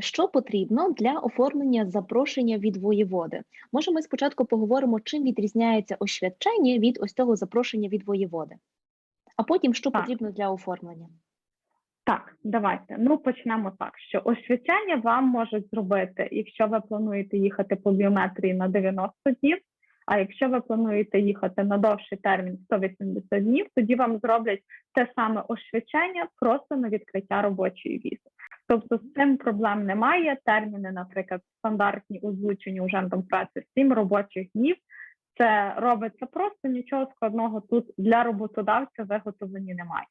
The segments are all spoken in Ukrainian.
Що потрібно для оформлення запрошення від воєводи? Може, ми спочатку поговоримо, чим відрізняється освячення від ось цього запрошення від воєводи, а потім що Так. потрібно для оформлення. Так, давайте. Ну почнемо так, що освячення вам можуть зробити, якщо ви плануєте їхати по біометрії на 90 днів. А якщо ви плануєте їхати на довший термін 180 днів, тоді вам зроблять те саме освячення просто на відкриття робочої візи. Тобто з цим проблем немає. Терміни, наприклад, стандартні озвучені ужендом праці 7 робочих днів. Це робиться просто нічого складного тут для роботодавця виготовлені немає.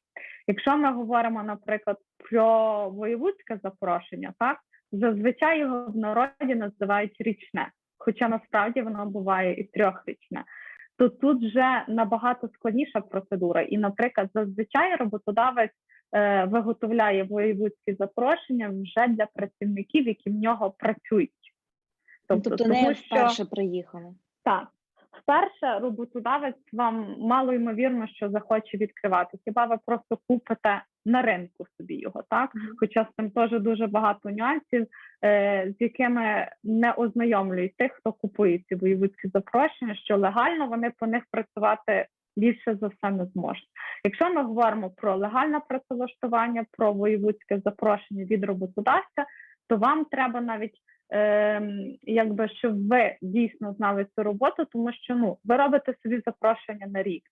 Якщо ми говоримо, наприклад, про воєвудське запрошення, так зазвичай його в народі називають річне, хоча насправді воно буває і трьохрічне. То тут вже набагато складніша процедура. І, наприклад, зазвичай роботодавець виготовляє воєвудські запрошення вже для працівників, які в нього працюють. Ну, Тобто, не тому що- приїхали. так. Вперше роботодавець вам мало ймовірно, що захоче відкривати. Хіба ви просто купите на ринку собі його, так? Хоча з цим теж дуже багато нюансів, е, з якими не ознайомлюють тих, хто купує ці воєвудські запрошення, що легально вони по них працювати більше за все не зможе. Якщо ми говоримо про легальне працевлаштування, про воєвудське запрошення від роботодавця, то вам треба навіть е, якби щоб ви дійсно знали цю роботу, тому що ну ви робите собі запрошення на рік.